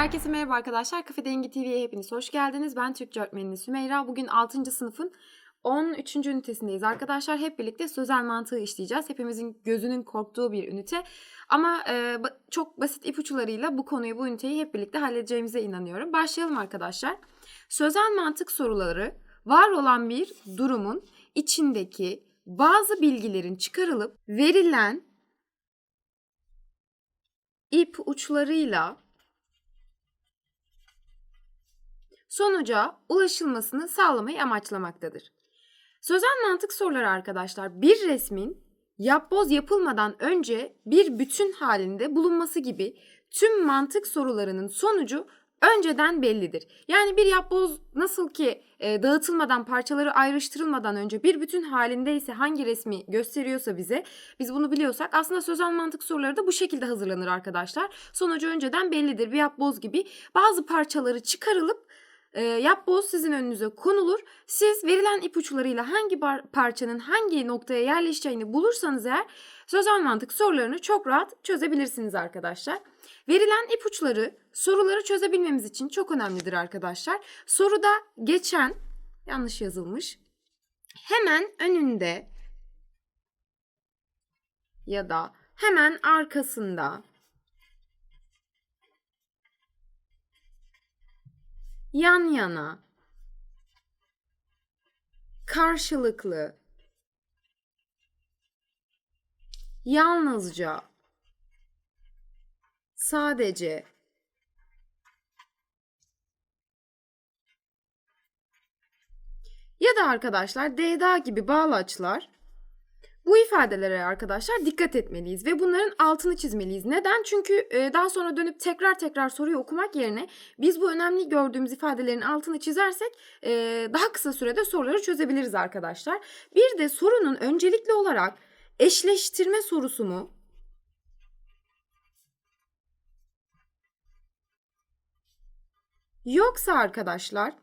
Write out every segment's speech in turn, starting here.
Herkese merhaba arkadaşlar. Kafe Dengi TV'ye hepiniz hoş geldiniz. Ben Türkçe öğretmeni Sümeyra. Bugün 6. sınıfın 13. ünitesindeyiz arkadaşlar. Hep birlikte sözel mantığı işleyeceğiz. Hepimizin gözünün korktuğu bir ünite. Ama e, çok basit ipuçlarıyla bu konuyu, bu üniteyi hep birlikte halledeceğimize inanıyorum. Başlayalım arkadaşlar. Sözel mantık soruları var olan bir durumun içindeki bazı bilgilerin çıkarılıp verilen ip uçlarıyla sonuca ulaşılmasını sağlamayı amaçlamaktadır. Sözel mantık soruları arkadaşlar bir resmin yapboz yapılmadan önce bir bütün halinde bulunması gibi tüm mantık sorularının sonucu önceden bellidir. Yani bir yapboz nasıl ki e, dağıtılmadan parçaları ayrıştırılmadan önce bir bütün halindeyse hangi resmi gösteriyorsa bize biz bunu biliyorsak aslında sözel mantık soruları da bu şekilde hazırlanır arkadaşlar. Sonucu önceden bellidir. Bir yapboz gibi bazı parçaları çıkarılıp e, yapboz sizin önünüze konulur. Siz verilen ipuçlarıyla hangi parçanın hangi noktaya yerleşeceğini bulursanız eğer sözel mantık sorularını çok rahat çözebilirsiniz arkadaşlar. Verilen ipuçları soruları çözebilmemiz için çok önemlidir arkadaşlar. Soruda geçen yanlış yazılmış. Hemen önünde ya da hemen arkasında yan yana, karşılıklı, yalnızca, sadece, ya da arkadaşlar DDA gibi bağlaçlar bu ifadelere arkadaşlar dikkat etmeliyiz ve bunların altını çizmeliyiz. Neden? Çünkü e, daha sonra dönüp tekrar tekrar soruyu okumak yerine biz bu önemli gördüğümüz ifadelerin altını çizersek e, daha kısa sürede soruları çözebiliriz arkadaşlar. Bir de sorunun öncelikli olarak eşleştirme sorusu mu? Yoksa arkadaşlar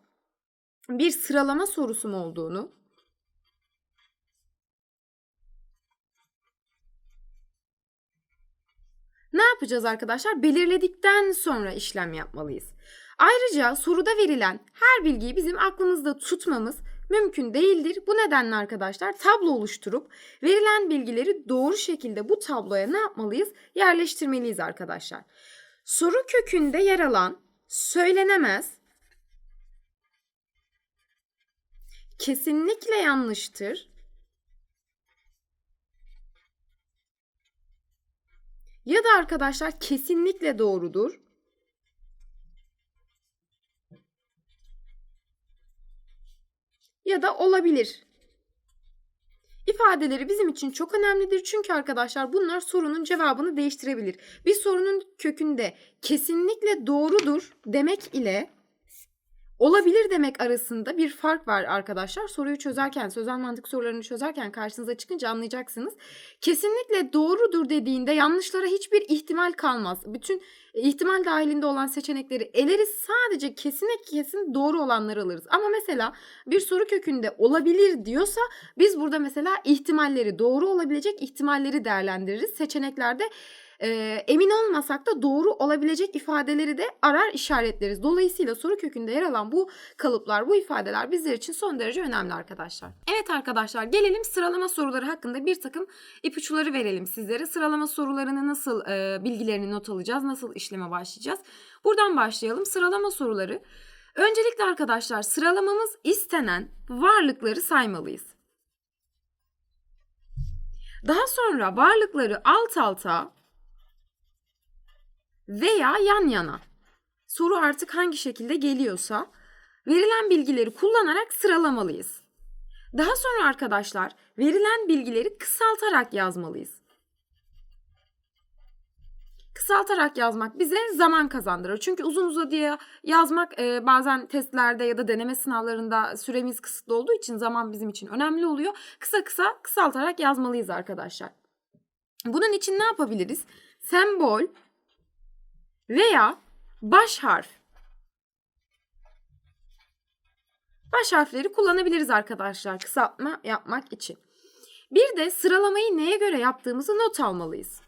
bir sıralama sorusu mu olduğunu Ne yapacağız arkadaşlar? Belirledikten sonra işlem yapmalıyız. Ayrıca soruda verilen her bilgiyi bizim aklımızda tutmamız mümkün değildir. Bu nedenle arkadaşlar tablo oluşturup verilen bilgileri doğru şekilde bu tabloya ne yapmalıyız? Yerleştirmeliyiz arkadaşlar. Soru kökünde yer alan söylenemez, kesinlikle yanlıştır Ya da arkadaşlar kesinlikle doğrudur. Ya da olabilir. İfadeleri bizim için çok önemlidir çünkü arkadaşlar bunlar sorunun cevabını değiştirebilir. Bir sorunun kökünde kesinlikle doğrudur demek ile olabilir demek arasında bir fark var arkadaşlar. Soruyu çözerken, sözel mantık sorularını çözerken karşınıza çıkınca anlayacaksınız. Kesinlikle doğrudur dediğinde yanlışlara hiçbir ihtimal kalmaz. Bütün ihtimal dahilinde olan seçenekleri eleriz. Sadece kesinlikle kesin doğru olanları alırız. Ama mesela bir soru kökünde olabilir diyorsa biz burada mesela ihtimalleri, doğru olabilecek ihtimalleri değerlendiririz. Seçeneklerde e, emin olmasak da doğru olabilecek ifadeleri de arar işaretleriz. Dolayısıyla soru kökünde yer alan bu kalıplar, bu ifadeler bizler için son derece önemli arkadaşlar. Evet arkadaşlar gelelim sıralama soruları hakkında bir takım ipuçları verelim sizlere. Sıralama sorularını nasıl e, bilgilerini not alacağız, nasıl işleme başlayacağız? Buradan başlayalım. Sıralama soruları. Öncelikle arkadaşlar sıralamamız istenen varlıkları saymalıyız. Daha sonra varlıkları alt alta veya yan yana. Soru artık hangi şekilde geliyorsa verilen bilgileri kullanarak sıralamalıyız. Daha sonra arkadaşlar verilen bilgileri kısaltarak yazmalıyız. Kısaltarak yazmak bize zaman kazandırır. Çünkü uzun uzadıya yazmak e, bazen testlerde ya da deneme sınavlarında süremiz kısıtlı olduğu için zaman bizim için önemli oluyor. Kısa kısa kısaltarak yazmalıyız arkadaşlar. Bunun için ne yapabiliriz? Sembol, veya baş harf. Baş harfleri kullanabiliriz arkadaşlar kısaltma yapmak için. Bir de sıralamayı neye göre yaptığımızı not almalıyız.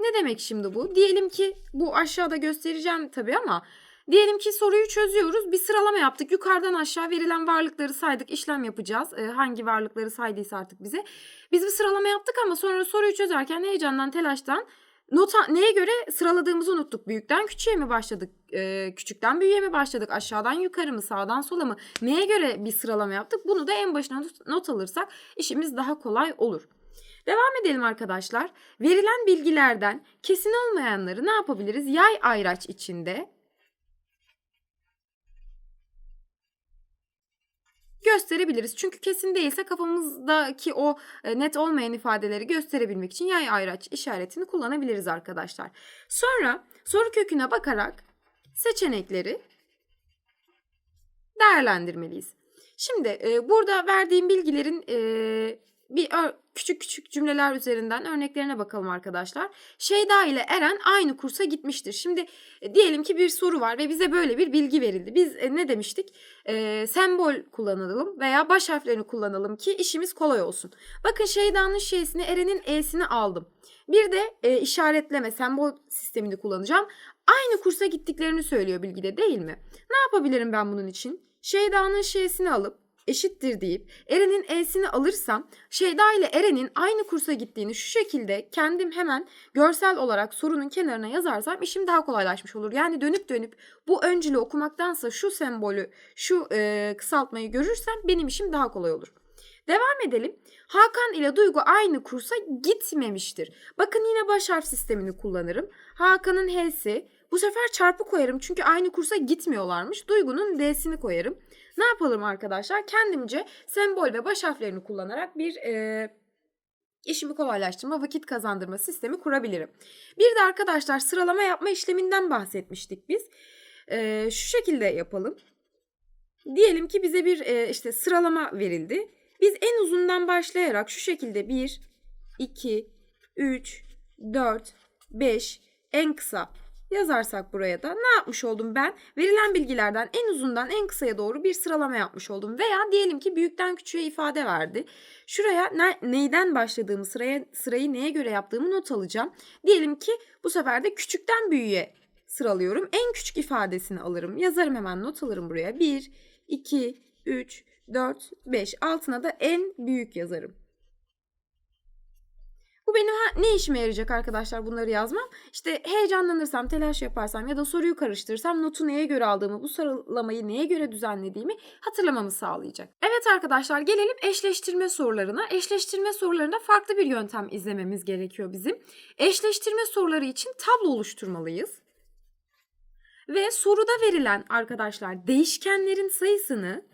Ne demek şimdi bu? Diyelim ki bu aşağıda göstereceğim tabii ama diyelim ki soruyu çözüyoruz. Bir sıralama yaptık. Yukarıdan aşağı verilen varlıkları saydık. işlem yapacağız. Ee, hangi varlıkları saydıysa artık bize. Biz bir sıralama yaptık ama sonra soruyu çözerken heyecandan, telaştan nota neye göre sıraladığımızı unuttuk. Büyükten küçüğe mi başladık? Ee, küçükten büyüğe mi başladık? Aşağıdan yukarı mı? Sağdan sola mı? Neye göre bir sıralama yaptık? Bunu da en başına not alırsak işimiz daha kolay olur. Devam edelim arkadaşlar. Verilen bilgilerden kesin olmayanları ne yapabiliriz? Yay ayraç içinde gösterebiliriz. Çünkü kesin değilse kafamızdaki o e, net olmayan ifadeleri gösterebilmek için yay ayraç işaretini kullanabiliriz arkadaşlar. Sonra soru köküne bakarak seçenekleri değerlendirmeliyiz. Şimdi e, burada verdiğim bilgilerin e, bir küçük küçük cümleler üzerinden örneklerine bakalım arkadaşlar. Şeyda ile Eren aynı kursa gitmiştir. Şimdi e, diyelim ki bir soru var ve bize böyle bir bilgi verildi. Biz e, ne demiştik? E, sembol kullanalım veya baş harflerini kullanalım ki işimiz kolay olsun. Bakın Şeyda'nın şeysini Eren'in E'sini aldım. Bir de e, işaretleme sembol sistemini kullanacağım. Aynı kursa gittiklerini söylüyor bilgide değil mi? Ne yapabilirim ben bunun için? Şeyda'nın şeysini alıp eşittir deyip Eren'in E'sini alırsam Şeyda ile Eren'in aynı kursa gittiğini şu şekilde kendim hemen görsel olarak sorunun kenarına yazarsam işim daha kolaylaşmış olur. Yani dönüp dönüp bu öncülü okumaktansa şu sembolü, şu e, kısaltmayı görürsem benim işim daha kolay olur. Devam edelim. Hakan ile Duygu aynı kursa gitmemiştir. Bakın yine baş harf sistemini kullanırım. Hakan'ın H'si. Bu sefer çarpı koyarım çünkü aynı kursa gitmiyorlarmış. Duygu'nun D'sini koyarım. Ne yapalım arkadaşlar? Kendimce sembol ve baş harflerini kullanarak bir e, işimi kolaylaştırma, vakit kazandırma sistemi kurabilirim. Bir de arkadaşlar sıralama yapma işleminden bahsetmiştik biz. E, şu şekilde yapalım. Diyelim ki bize bir e, işte sıralama verildi. Biz en uzundan başlayarak şu şekilde 1, 2, 3, 4, 5 en kısa yazarsak buraya da ne yapmış oldum ben? Verilen bilgilerden en uzundan en kısaya doğru bir sıralama yapmış oldum. Veya diyelim ki büyükten küçüğe ifade verdi. Şuraya ne, neyden başladığımı, sıraya sırayı neye göre yaptığımı not alacağım. Diyelim ki bu sefer de küçükten büyüğe sıralıyorum. En küçük ifadesini alırım. Yazarım hemen not alırım buraya. 1, 2, 3, 4, 5. Altına da en büyük yazarım. Ne işime yarayacak arkadaşlar bunları yazmam? İşte heyecanlanırsam, telaş yaparsam ya da soruyu karıştırırsam notu neye göre aldığımı, bu sıralamayı neye göre düzenlediğimi hatırlamamı sağlayacak. Evet arkadaşlar gelelim eşleştirme sorularına. Eşleştirme sorularında farklı bir yöntem izlememiz gerekiyor bizim. Eşleştirme soruları için tablo oluşturmalıyız. Ve soruda verilen arkadaşlar değişkenlerin sayısını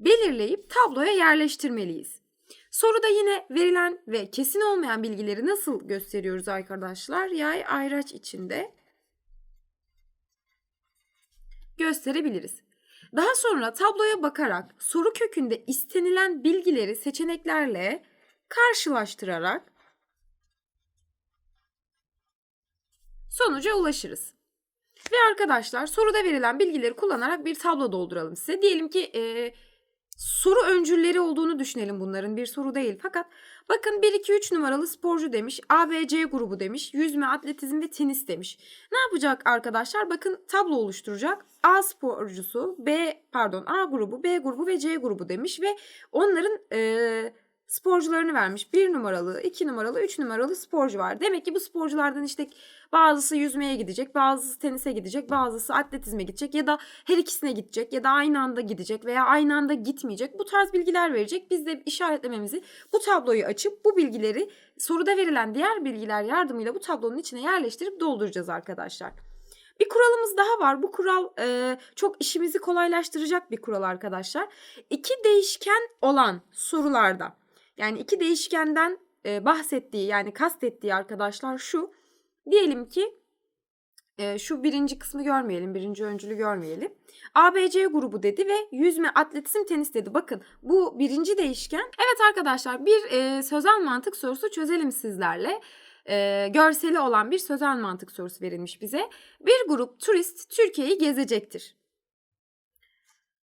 belirleyip tabloya yerleştirmeliyiz. Soruda yine verilen ve kesin olmayan bilgileri nasıl gösteriyoruz arkadaşlar? Yay ayraç içinde gösterebiliriz. Daha sonra tabloya bakarak soru kökünde istenilen bilgileri seçeneklerle karşılaştırarak sonuca ulaşırız. Ve arkadaşlar soruda verilen bilgileri kullanarak bir tablo dolduralım size. Diyelim ki e, soru öncülleri olduğunu düşünelim bunların. Bir soru değil. Fakat bakın 1 2 3 numaralı sporcu demiş. A B C grubu demiş. Yüzme, atletizm ve tenis demiş. Ne yapacak arkadaşlar? Bakın tablo oluşturacak. A sporcusu, B pardon A grubu, B grubu ve C grubu demiş ve onların e, sporcularını vermiş. 1 numaralı, 2 numaralı, 3 numaralı sporcu var. Demek ki bu sporculardan işte bazısı yüzmeye gidecek, bazısı tenise gidecek, bazısı atletizme gidecek ya da her ikisine gidecek ya da aynı anda gidecek veya aynı anda gitmeyecek. Bu tarz bilgiler verecek. Biz de işaretlememizi bu tabloyu açıp bu bilgileri soruda verilen diğer bilgiler yardımıyla bu tablonun içine yerleştirip dolduracağız arkadaşlar. Bir kuralımız daha var. Bu kural e, çok işimizi kolaylaştıracak bir kural arkadaşlar. İki değişken olan sorularda yani iki değişkenden e, bahsettiği yani kastettiği arkadaşlar şu. Diyelim ki e, şu birinci kısmı görmeyelim, birinci öncülü görmeyelim. ABC grubu dedi ve yüzme, atletizm, tenis dedi. Bakın bu birinci değişken. Evet arkadaşlar bir e, sözel mantık sorusu çözelim sizlerle. E, görseli olan bir sözel mantık sorusu verilmiş bize. Bir grup turist Türkiye'yi gezecektir.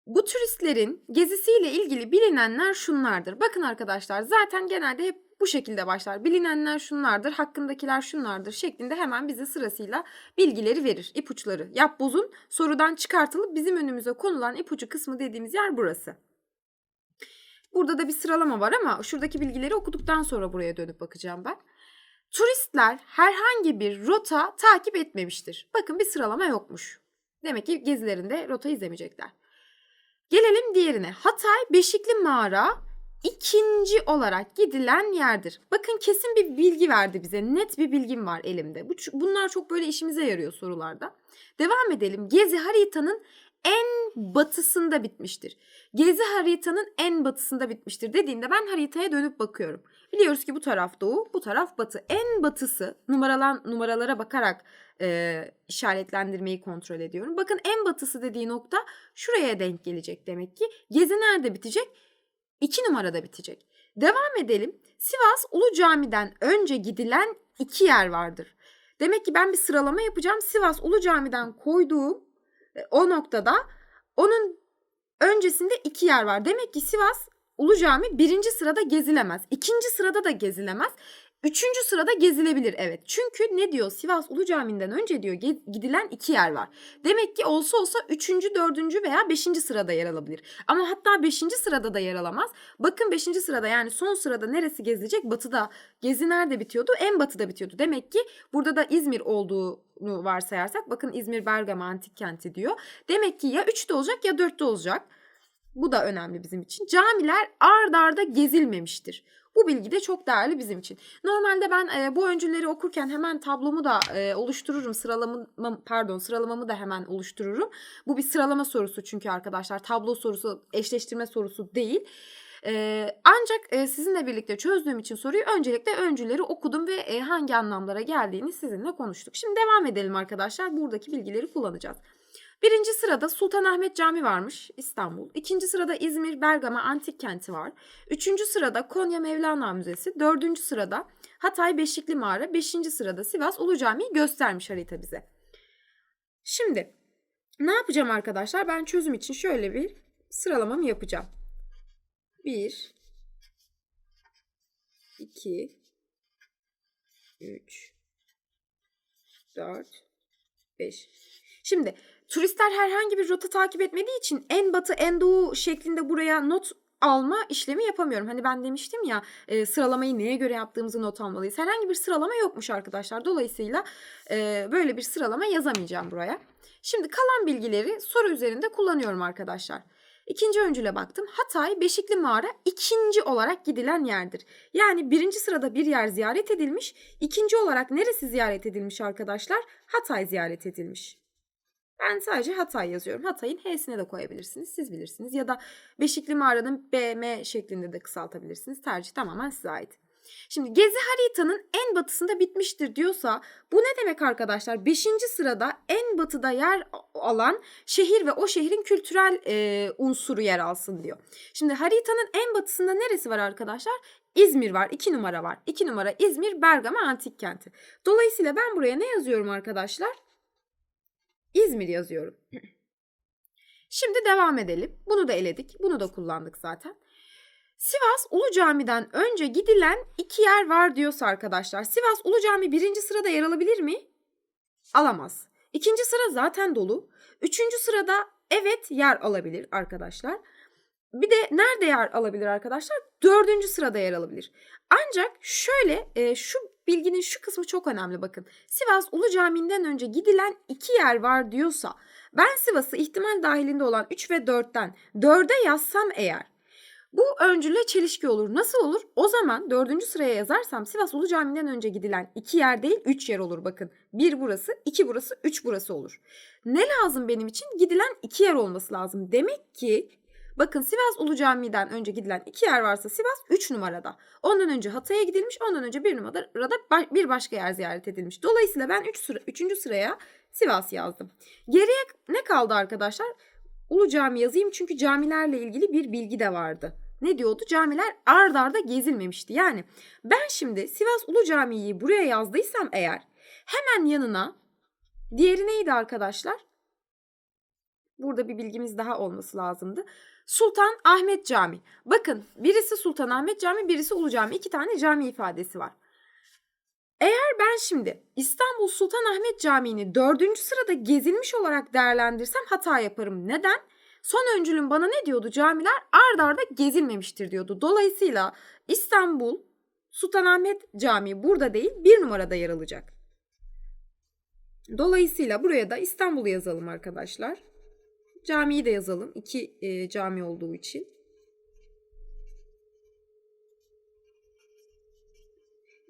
Bu turistlerin gezisiyle ilgili bilinenler şunlardır. Bakın arkadaşlar zaten genelde hep bu şekilde başlar. Bilinenler şunlardır, hakkındakiler şunlardır şeklinde hemen bize sırasıyla bilgileri verir, ipuçları. Yapbozun sorudan çıkartılıp bizim önümüze konulan ipucu kısmı dediğimiz yer burası. Burada da bir sıralama var ama şuradaki bilgileri okuduktan sonra buraya dönüp bakacağım ben. Turistler herhangi bir rota takip etmemiştir. Bakın bir sıralama yokmuş. Demek ki gezilerinde rota izlemeyecekler. Gelelim diğerine. Hatay Beşikli Mağara ikinci olarak gidilen yerdir. Bakın kesin bir bilgi verdi bize. Net bir bilgim var elimde. Bu, bunlar çok böyle işimize yarıyor sorularda. Devam edelim. Gezi haritanın en batısında bitmiştir. Gezi haritanın en batısında bitmiştir dediğinde ben haritaya dönüp bakıyorum. Biliyoruz ki bu taraf doğu, bu taraf batı. En batısı numaralan numaralara bakarak e, işaretlendirmeyi kontrol ediyorum. Bakın en batısı dediği nokta şuraya denk gelecek demek ki. Gezi nerede bitecek? 2 numarada bitecek. Devam edelim. Sivas Ulu Cami'den önce gidilen iki yer vardır. Demek ki ben bir sıralama yapacağım. Sivas Ulu Cami'den koyduğum o noktada onun öncesinde iki yer var. Demek ki Sivas Ulu Cami birinci sırada gezilemez. ikinci sırada da gezilemez. Üçüncü sırada gezilebilir evet. Çünkü ne diyor Sivas Ulu Camii'nden önce diyor gidilen iki yer var. Demek ki olsa olsa üçüncü, dördüncü veya beşinci sırada yer alabilir. Ama hatta beşinci sırada da yer alamaz. Bakın beşinci sırada yani son sırada neresi gezilecek? Batıda. Gezi nerede bitiyordu? En batıda bitiyordu. Demek ki burada da İzmir olduğunu varsayarsak bakın İzmir Bergama Antik Kenti diyor. Demek ki ya üçte olacak ya dörtte olacak. Bu da önemli bizim için. Camiler ard arda gezilmemiştir. Bu bilgi de çok değerli bizim için. Normalde ben e, bu öncüleri okurken hemen tablomu da e, oluştururum. Sıralamamı pardon sıralamamı da hemen oluştururum. Bu bir sıralama sorusu çünkü arkadaşlar tablo sorusu eşleştirme sorusu değil. Ee, ancak e, sizinle birlikte çözdüğüm için soruyu öncelikle öncüleri okudum ve e, hangi anlamlara geldiğini sizinle konuştuk. Şimdi devam edelim arkadaşlar. Buradaki bilgileri kullanacağız. Birinci sırada Sultanahmet Camii varmış İstanbul. İkinci sırada İzmir Bergama Antik Kenti var. Üçüncü sırada Konya Mevlana Müzesi. Dördüncü sırada Hatay Beşikli Mağara. Beşinci sırada Sivas Ulu Camii'yi göstermiş harita bize. Şimdi ne yapacağım arkadaşlar? Ben çözüm için şöyle bir sıralamamı yapacağım. 1 2 3 4 5 Şimdi turistler herhangi bir rota takip etmediği için en batı en doğu şeklinde buraya not alma işlemi yapamıyorum. Hani ben demiştim ya e, sıralamayı neye göre yaptığımızı not almalıyız. Herhangi bir sıralama yokmuş arkadaşlar. Dolayısıyla e, böyle bir sıralama yazamayacağım buraya. Şimdi kalan bilgileri soru üzerinde kullanıyorum arkadaşlar. İkinci öncüle baktım. Hatay Beşikli Mağara ikinci olarak gidilen yerdir. Yani birinci sırada bir yer ziyaret edilmiş. ikinci olarak neresi ziyaret edilmiş arkadaşlar? Hatay ziyaret edilmiş. Ben sadece Hatay yazıyorum. Hatay'ın H'sine de koyabilirsiniz. Siz bilirsiniz. Ya da Beşikli Mağara'nın BM şeklinde de kısaltabilirsiniz. Tercih tamamen size ait. Şimdi gezi haritanın en batısında bitmiştir diyorsa bu ne demek arkadaşlar? Beşinci sırada en batıda yer alan şehir ve o şehrin kültürel e, unsuru yer alsın diyor. Şimdi haritanın en batısında neresi var arkadaşlar? İzmir var. 2 numara var. 2 numara İzmir Bergama Antik Kenti. Dolayısıyla ben buraya ne yazıyorum arkadaşlar? İzmir yazıyorum. Şimdi devam edelim. Bunu da eledik. Bunu da kullandık zaten. Sivas Ulu Cami'den önce gidilen iki yer var diyorsa arkadaşlar. Sivas Ulu Cami birinci sırada yer alabilir mi? Alamaz. İkinci sıra zaten dolu. Üçüncü sırada evet yer alabilir arkadaşlar. Bir de nerede yer alabilir arkadaşlar? Dördüncü sırada yer alabilir. Ancak şöyle e, şu bilginin şu kısmı çok önemli bakın. Sivas Ulu Camii'nden önce gidilen iki yer var diyorsa ben Sivas'ı ihtimal dahilinde olan 3 ve 4'ten 4'e yazsam eğer bu öncüle çelişki olur. Nasıl olur? O zaman dördüncü sıraya yazarsam Sivas Ulu Camii'nden önce gidilen iki yer değil üç yer olur bakın. Bir burası, iki burası, üç burası olur. Ne lazım benim için? Gidilen iki yer olması lazım. Demek ki Bakın Sivas Ulu Camii'den önce gidilen iki yer varsa Sivas 3 numarada. Ondan önce Hatay'a gidilmiş, ondan önce bir numarada bir başka yer ziyaret edilmiş. Dolayısıyla ben 3 üç sıra, 3. sıraya Sivas yazdım. Geriye ne kaldı arkadaşlar? Ulu Cami yazayım çünkü camilerle ilgili bir bilgi de vardı. Ne diyordu? Camiler ard arda gezilmemişti. Yani ben şimdi Sivas Ulu Camii'yi buraya yazdıysam eğer hemen yanına diğeri neydi arkadaşlar? Burada bir bilgimiz daha olması lazımdı. Sultan Ahmet Camii. Bakın birisi Sultan Ahmet Camii, birisi Ulu Cami. İki tane cami ifadesi var. Eğer ben şimdi İstanbul Sultan Ahmet Camii'ni dördüncü sırada gezilmiş olarak değerlendirsem hata yaparım. Neden? Son öncülün bana ne diyordu? Camiler ard arda gezilmemiştir diyordu. Dolayısıyla İstanbul Sultanahmet Camii burada değil bir numarada yer alacak. Dolayısıyla buraya da İstanbul'u yazalım arkadaşlar. Camiyi de yazalım. İki e, cami olduğu için.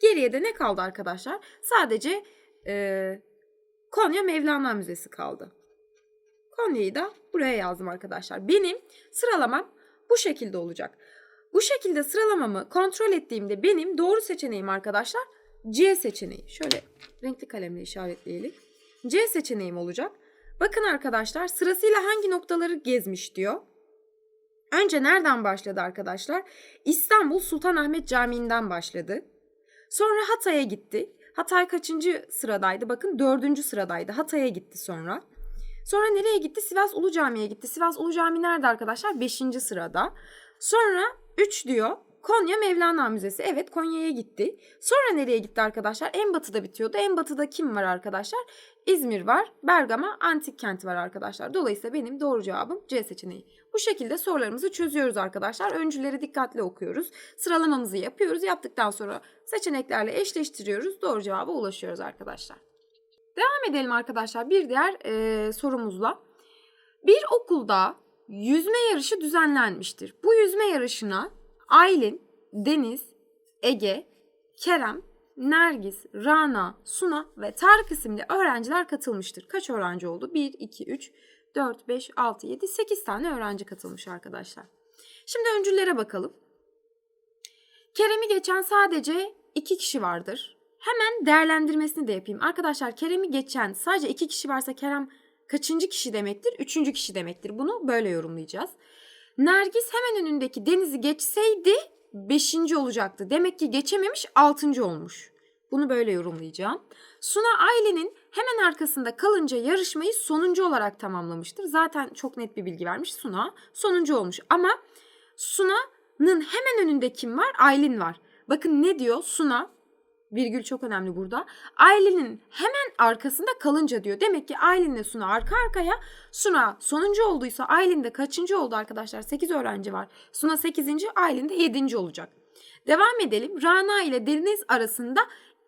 Geriye de ne kaldı arkadaşlar? Sadece e, Konya Mevlana Müzesi kaldı. Konya'yı da buraya yazdım arkadaşlar. Benim sıralamam bu şekilde olacak. Bu şekilde sıralamamı kontrol ettiğimde benim doğru seçeneğim arkadaşlar C seçeneği. Şöyle renkli kalemle işaretleyelim. C seçeneğim olacak. Bakın arkadaşlar sırasıyla hangi noktaları gezmiş diyor. Önce nereden başladı arkadaşlar? İstanbul Sultanahmet Camii'nden başladı. Sonra Hatay'a gitti. Hatay kaçıncı sıradaydı? Bakın dördüncü sıradaydı. Hatay'a gitti sonra. Sonra nereye gitti? Sivas Ulu Cami'ye gitti. Sivas Ulu Cami nerede arkadaşlar? Beşinci sırada. Sonra 3 diyor. Konya Mevlana Müzesi. Evet Konya'ya gitti. Sonra nereye gitti arkadaşlar? En batıda bitiyordu. En batıda kim var arkadaşlar? İzmir var. Bergama Antik Kenti var arkadaşlar. Dolayısıyla benim doğru cevabım C seçeneği. Bu şekilde sorularımızı çözüyoruz arkadaşlar. Öncüleri dikkatli okuyoruz. Sıralamamızı yapıyoruz. Yaptıktan sonra seçeneklerle eşleştiriyoruz. Doğru cevaba ulaşıyoruz arkadaşlar. Devam edelim arkadaşlar bir diğer e, sorumuzla. Bir okulda yüzme yarışı düzenlenmiştir. Bu yüzme yarışına Aylin, Deniz, Ege, Kerem, Nergis, Rana, Suna ve Tarık isimli öğrenciler katılmıştır. Kaç öğrenci oldu? 1, 2, 3, 4, 5, 6, 7, 8 tane öğrenci katılmış arkadaşlar. Şimdi öncüllere bakalım. Kerem'i geçen sadece 2 kişi vardır. Hemen değerlendirmesini de yapayım. Arkadaşlar Kerem'i geçen sadece 2 kişi varsa Kerem kaçıncı kişi demektir? Üçüncü kişi demektir. Bunu böyle yorumlayacağız. Nergis hemen önündeki Deniz'i geçseydi beşinci olacaktı. Demek ki geçememiş altıncı olmuş. Bunu böyle yorumlayacağım. Suna Aylin'in hemen arkasında kalınca yarışmayı sonuncu olarak tamamlamıştır. Zaten çok net bir bilgi vermiş Suna. Sonuncu olmuş ama Suna'nın hemen önünde kim var? Aylin var. Bakın ne diyor? Suna virgül çok önemli burada. Aylin'in hemen arkasında kalınca diyor. Demek ki Aylin'le Suna arka arkaya. Suna sonuncu olduysa Aylin de kaçıncı oldu arkadaşlar? 8 öğrenci var. Suna 8. Aylin de 7. olacak. Devam edelim. Rana ile Deniz arasında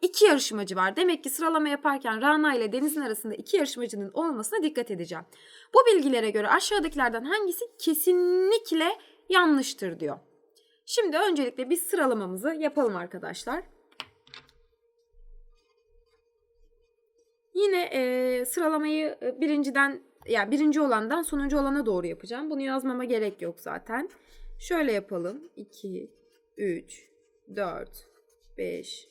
iki yarışmacı var. Demek ki sıralama yaparken Rana ile Deniz'in arasında iki yarışmacının olmasına dikkat edeceğim. Bu bilgilere göre aşağıdakilerden hangisi kesinlikle yanlıştır diyor. Şimdi öncelikle biz sıralamamızı yapalım arkadaşlar. Yine e, sıralamayı birinciden yani birinci olandan sonuncu olana doğru yapacağım. Bunu yazmama gerek yok zaten. Şöyle yapalım. 2, 3, 4, 5,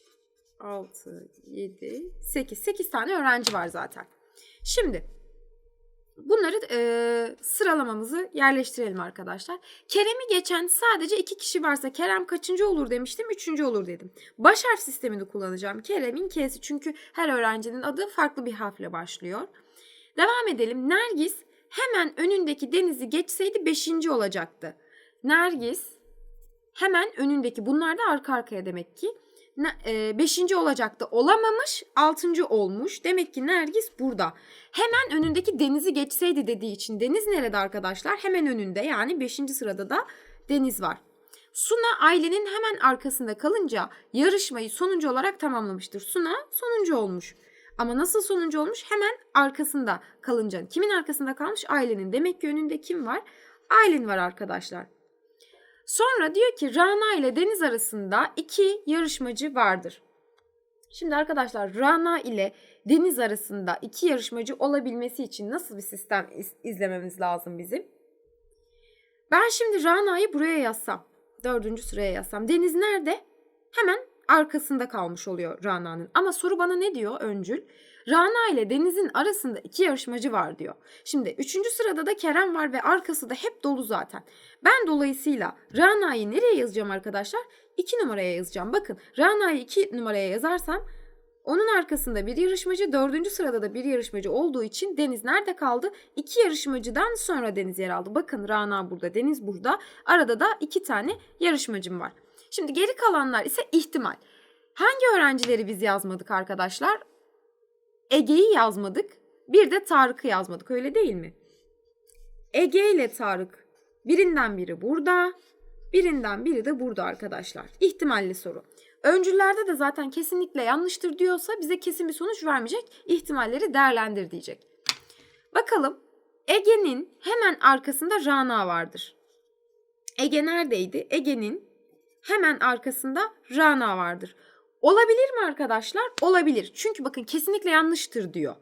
6, 7, 8. 8 tane öğrenci var zaten. Şimdi bunları e, sıralamamızı yerleştirelim arkadaşlar. Kerem'i geçen sadece iki kişi varsa Kerem kaçıncı olur demiştim. Üçüncü olur dedim. Baş harf sistemini kullanacağım. Kerem'in K'si çünkü her öğrencinin adı farklı bir harfle başlıyor. Devam edelim. Nergis hemen önündeki Deniz'i geçseydi beşinci olacaktı. Nergis hemen önündeki bunlar da arka arkaya demek ki. E, beşinci olacaktı olamamış altıncı olmuş. Demek ki Nergis burada. Hemen önündeki Deniz'i geçseydi dediği için Deniz nerede arkadaşlar? Hemen önünde yani beşinci sırada da Deniz var. Suna ailenin hemen arkasında kalınca yarışmayı sonuncu olarak tamamlamıştır. Suna sonuncu olmuş. Ama nasıl sonuncu olmuş? Hemen arkasında kalınca. Kimin arkasında kalmış? Ailenin. Demek ki önünde kim var? Aylin var arkadaşlar. Sonra diyor ki Rana ile Deniz arasında iki yarışmacı vardır. Şimdi arkadaşlar Rana ile Deniz arasında iki yarışmacı olabilmesi için nasıl bir sistem iz- izlememiz lazım bizim? Ben şimdi Rana'yı buraya yazsam, dördüncü sıraya yazsam. Deniz nerede? Hemen arkasında kalmış oluyor Rana'nın. Ama soru bana ne diyor öncül? Rana ile Deniz'in arasında iki yarışmacı var diyor. Şimdi üçüncü sırada da Kerem var ve arkası da hep dolu zaten. Ben dolayısıyla Rana'yı nereye yazacağım arkadaşlar? 2 numaraya yazacağım. Bakın Rana'yı 2 numaraya yazarsam Onun arkasında bir yarışmacı, dördüncü sırada da bir yarışmacı olduğu için Deniz nerede kaldı? İki yarışmacıdan sonra Deniz yer aldı. Bakın Rana burada, Deniz burada. Arada da iki tane yarışmacım var. Şimdi geri kalanlar ise ihtimal. Hangi öğrencileri biz yazmadık arkadaşlar? Ege'yi yazmadık. Bir de Tarık'ı yazmadık öyle değil mi? Ege ile Tarık birinden biri burada, birinden biri de burada arkadaşlar. İhtimalli soru. Öncüllerde de zaten kesinlikle yanlıştır diyorsa bize kesin bir sonuç vermeyecek. İhtimalleri değerlendir diyecek. Bakalım Ege'nin hemen arkasında Rana vardır. Ege neredeydi? Ege'nin hemen arkasında Rana vardır. Olabilir mi arkadaşlar? Olabilir. Çünkü bakın kesinlikle yanlıştır diyor.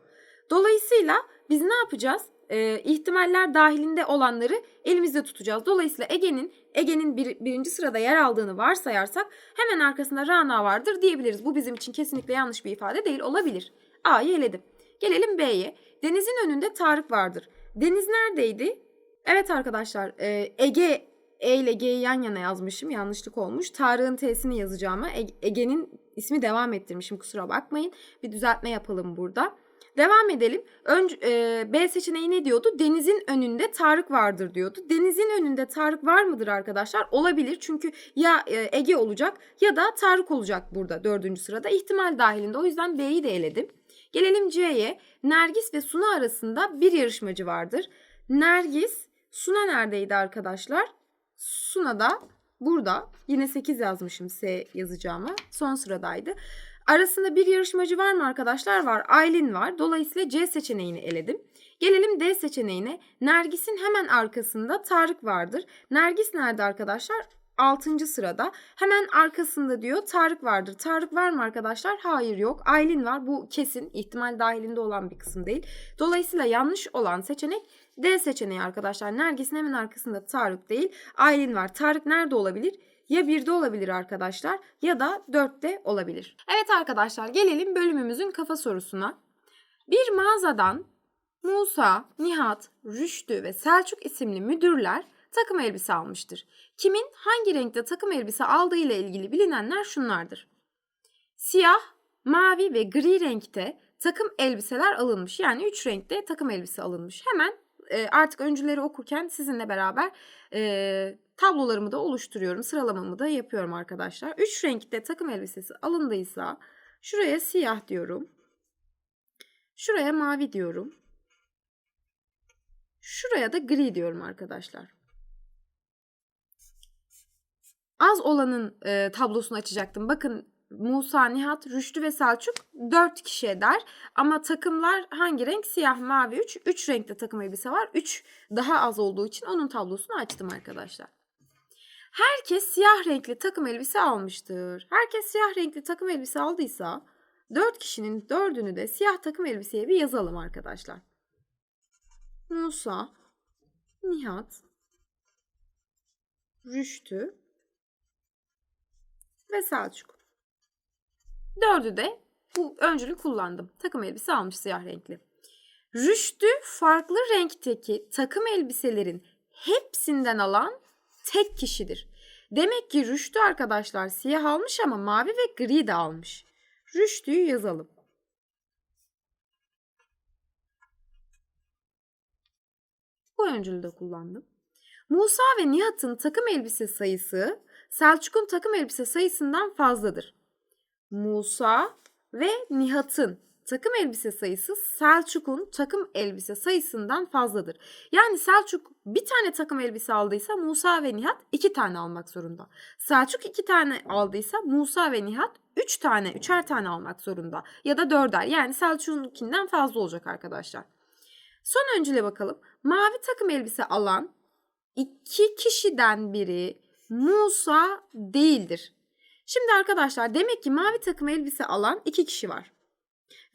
Dolayısıyla biz ne yapacağız? Ee, ihtimaller dahilinde olanları elimizde tutacağız. Dolayısıyla Ege'nin Ege'nin bir, birinci sırada yer aldığını varsayarsak hemen arkasında Rana vardır diyebiliriz. Bu bizim için kesinlikle yanlış bir ifade değil. Olabilir. A'yı eledim. Gelelim B'ye. Denizin önünde Tarık vardır. Deniz neredeydi? Evet arkadaşlar e, Ege E ile G'yi yan yana yazmışım. Yanlışlık olmuş. Tarık'ın T'sini yazacağıma Ege- Ege'nin ismi devam ettirmişim. Kusura bakmayın. Bir düzeltme yapalım burada. Devam edelim. Önce, e, B seçeneği ne diyordu? Denizin önünde Tarık vardır diyordu. Denizin önünde Tarık var mıdır arkadaşlar? Olabilir. Çünkü ya e, Ege olacak ya da Tarık olacak burada dördüncü sırada. ihtimal dahilinde. O yüzden B'yi de eledim. Gelelim C'ye. Nergis ve Suna arasında bir yarışmacı vardır. Nergis, Suna neredeydi arkadaşlar? Suna da burada. Yine 8 yazmışım S yazacağıma. Son sıradaydı. Arasında bir yarışmacı var mı arkadaşlar? Var. Aylin var. Dolayısıyla C seçeneğini eledim. Gelelim D seçeneğine. Nergis'in hemen arkasında Tarık vardır. Nergis nerede arkadaşlar? 6. sırada. Hemen arkasında diyor Tarık vardır. Tarık var mı arkadaşlar? Hayır yok. Aylin var. Bu kesin ihtimal dahilinde olan bir kısım değil. Dolayısıyla yanlış olan seçenek D seçeneği arkadaşlar. Nergis'in hemen arkasında Tarık değil. Aylin var. Tarık nerede olabilir? Ya 1'de olabilir arkadaşlar ya da 4'te olabilir. Evet arkadaşlar gelelim bölümümüzün kafa sorusuna. Bir mağazadan Musa, Nihat, Rüştü ve Selçuk isimli müdürler takım elbise almıştır. Kimin hangi renkte takım elbise aldığı ile ilgili bilinenler şunlardır. Siyah, mavi ve gri renkte takım elbiseler alınmış. Yani 3 renkte takım elbise alınmış. Hemen e, artık öncüleri okurken sizinle beraber e, tablolarımı da oluşturuyorum. Sıralamamı da yapıyorum arkadaşlar. 3 renkte takım elbisesi alındıysa şuraya siyah diyorum. Şuraya mavi diyorum. Şuraya da gri diyorum arkadaşlar. Az olanın e, tablosunu açacaktım. Bakın Musa, Nihat, Rüştü ve Selçuk 4 kişi eder. Ama takımlar hangi renk? Siyah, mavi 3. 3 renkte takım elbise var. 3 daha az olduğu için onun tablosunu açtım arkadaşlar. Herkes siyah renkli takım elbise almıştır. Herkes siyah renkli takım elbise aldıysa 4 kişinin 4'ünü de siyah takım elbiseye bir yazalım arkadaşlar. Musa, Nihat, Rüştü ve Selçuk. Dördü de bu öncülü kullandım. Takım elbise almış siyah renkli. Rüştü farklı renkteki takım elbiselerin hepsinden alan tek kişidir. Demek ki Rüştü arkadaşlar siyah almış ama mavi ve gri de almış. Rüştü'yü yazalım. Bu öncülü de kullandım. Musa ve Nihat'ın takım elbise sayısı Selçuk'un takım elbise sayısından fazladır. Musa ve Nihat'ın takım elbise sayısı Selçuk'un takım elbise sayısından fazladır. Yani Selçuk bir tane takım elbise aldıysa Musa ve Nihat iki tane almak zorunda. Selçuk iki tane aldıysa Musa ve Nihat üç tane, üçer tane almak zorunda. Ya da dörder. Yani Selçuk'unkinden fazla olacak arkadaşlar. Son öncüle bakalım. Mavi takım elbise alan iki kişiden biri Musa değildir. Şimdi arkadaşlar demek ki mavi takım elbise alan iki kişi var.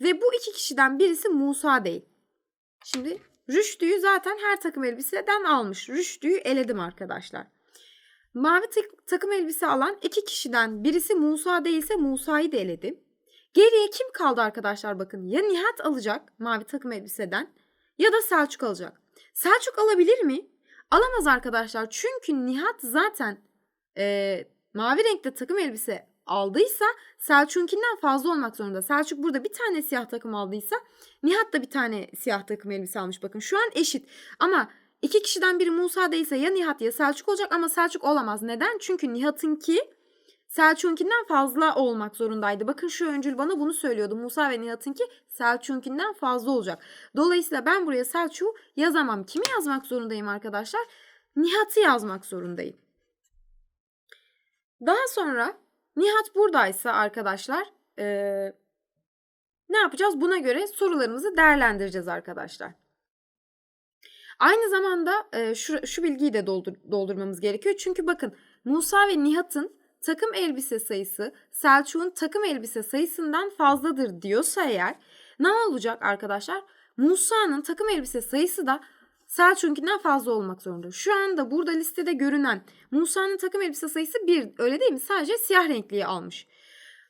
Ve bu iki kişiden birisi Musa değil. Şimdi Rüştü'yü zaten her takım elbiseden almış. Rüştü'yü eledim arkadaşlar. Mavi tak- takım elbise alan iki kişiden birisi Musa değilse Musa'yı da eledim. Geriye kim kaldı arkadaşlar bakın. Ya Nihat alacak mavi takım elbiseden ya da Selçuk alacak. Selçuk alabilir mi? Alamaz arkadaşlar. Çünkü Nihat zaten e, mavi renkte takım elbise aldıysa Selçuk'unkinden fazla olmak zorunda. Selçuk burada bir tane siyah takım aldıysa Nihat da bir tane siyah takım elbise almış. Bakın şu an eşit. Ama iki kişiden biri Musa değilse ya Nihat ya Selçuk olacak ama Selçuk olamaz. Neden? Çünkü Nihat'ınki Selçuk'unkinden fazla olmak zorundaydı. Bakın şu öncül bana bunu söylüyordu. Musa ve Nihat'ınki Selçuk'unkinden fazla olacak. Dolayısıyla ben buraya Selçuk'u yazamam. Kimi yazmak zorundayım arkadaşlar? Nihat'ı yazmak zorundayım. Daha sonra Nihat buradaysa arkadaşlar eee, ne yapacağız? Buna göre sorularımızı değerlendireceğiz arkadaşlar. Aynı zamanda eee, şu, şu bilgiyi de doldur, doldurmamız gerekiyor. Çünkü bakın Musa ve Nihat'ın takım elbise sayısı Selçuk'un takım elbise sayısından fazladır diyorsa eğer ne olacak arkadaşlar? Musa'nın takım elbise sayısı da Selçuk'unkinden fazla olmak zorunda. Şu anda burada listede görünen Musa'nın takım elbise sayısı bir öyle değil mi? Sadece siyah renkliyi almış.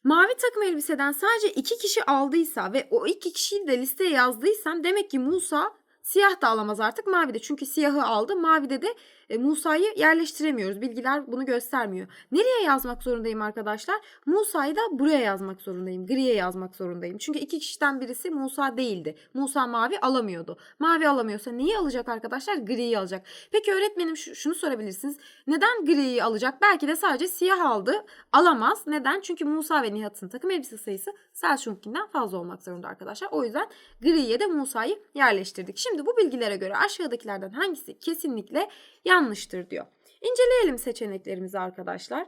Mavi takım elbiseden sadece iki kişi aldıysa ve o iki kişiyi de listeye yazdıysam demek ki Musa siyah da alamaz artık mavi de. Çünkü siyahı aldı. Mavide de e, Musa'yı yerleştiremiyoruz. Bilgiler bunu göstermiyor. Nereye yazmak zorundayım arkadaşlar? Musa'yı da buraya yazmak zorundayım. Griye yazmak zorundayım. Çünkü iki kişiden birisi Musa değildi. Musa mavi alamıyordu. Mavi alamıyorsa neyi alacak arkadaşlar? Griyi alacak. Peki öğretmenim şu- şunu sorabilirsiniz. Neden griyi alacak? Belki de sadece siyah aldı. Alamaz. Neden? Çünkü Musa ve Nihat'ın takım elbise sayısı Selçuk'unkinden fazla olmak zorunda arkadaşlar. O yüzden griye de Musa'yı yerleştirdik. Şimdi bu bilgilere göre aşağıdakilerden hangisi kesinlikle yanlıştır diyor. İnceleyelim seçeneklerimizi arkadaşlar.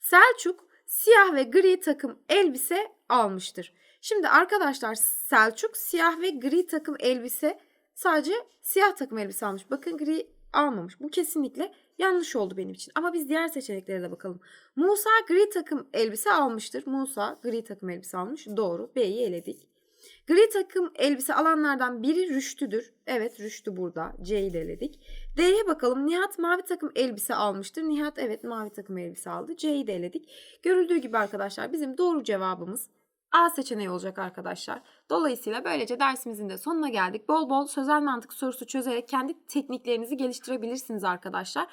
Selçuk siyah ve gri takım elbise almıştır. Şimdi arkadaşlar Selçuk siyah ve gri takım elbise sadece siyah takım elbise almış. Bakın gri almamış. Bu kesinlikle yanlış oldu benim için. Ama biz diğer seçeneklere de bakalım. Musa gri takım elbise almıştır. Musa gri takım elbise almış. Doğru. B'yi eledik. Gri takım elbise alanlardan biri Rüştü'dür. Evet Rüştü burada. C'yi de eledik. D'ye bakalım. Nihat mavi takım elbise almıştır. Nihat evet mavi takım elbise aldı. C'yi de eledik. Görüldüğü gibi arkadaşlar bizim doğru cevabımız A seçeneği olacak arkadaşlar. Dolayısıyla böylece dersimizin de sonuna geldik. Bol bol sözel mantık sorusu çözerek kendi tekniklerinizi geliştirebilirsiniz arkadaşlar.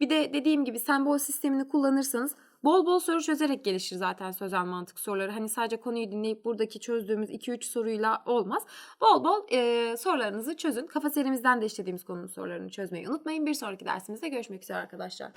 Bir de dediğim gibi sembol sistemini kullanırsanız bol bol soru çözerek gelişir zaten sözel mantık soruları. Hani sadece konuyu dinleyip buradaki çözdüğümüz 2-3 soruyla olmaz. Bol bol e, sorularınızı çözün. Kafa serimizden de işlediğimiz konunun sorularını çözmeyi unutmayın. Bir sonraki dersimizde görüşmek üzere arkadaşlar.